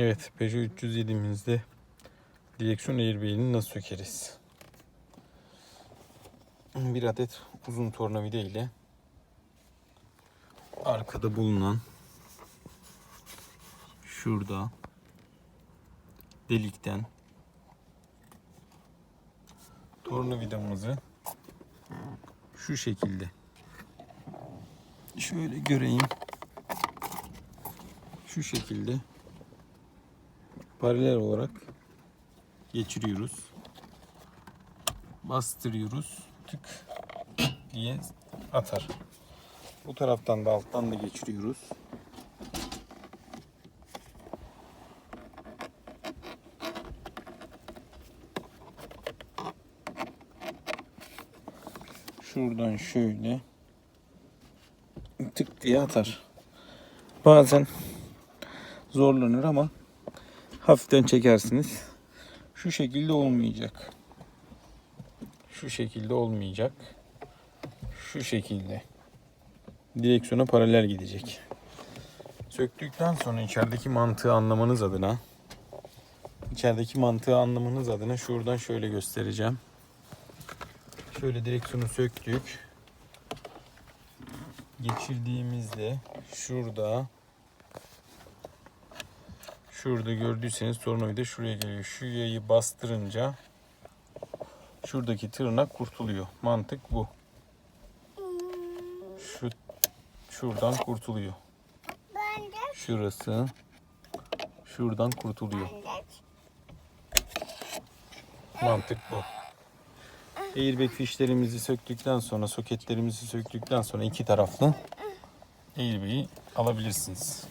Evet Peugeot 307'mizde direksiyon airbag'ini nasıl sökeriz? Bir adet uzun tornavida ile arkada bulunan şurada delikten tornavidamızı şu şekilde şöyle göreyim şu şekilde paralel olarak geçiriyoruz. Bastırıyoruz. Tık diye atar. Bu taraftan da alttan da geçiriyoruz. Şuradan şöyle tık diye atar. Bazen zorlanır ama hafiften çekersiniz. Şu şekilde olmayacak. Şu şekilde olmayacak. Şu şekilde. Direksiyona paralel gidecek. Söktükten sonra içerideki mantığı anlamanız adına içerideki mantığı anlamanız adına şuradan şöyle göstereceğim. Şöyle direksiyonu söktük. Geçirdiğimizde şurada Şurada gördüyseniz tornavida şuraya geliyor. Şu yayı bastırınca şuradaki tırnak kurtuluyor. Mantık bu. Şu şuradan kurtuluyor. Şurası şuradan kurtuluyor. Mantık bu. Airbag fişlerimizi söktükten sonra, soketlerimizi söktükten sonra iki taraflı airbag'i alabilirsiniz.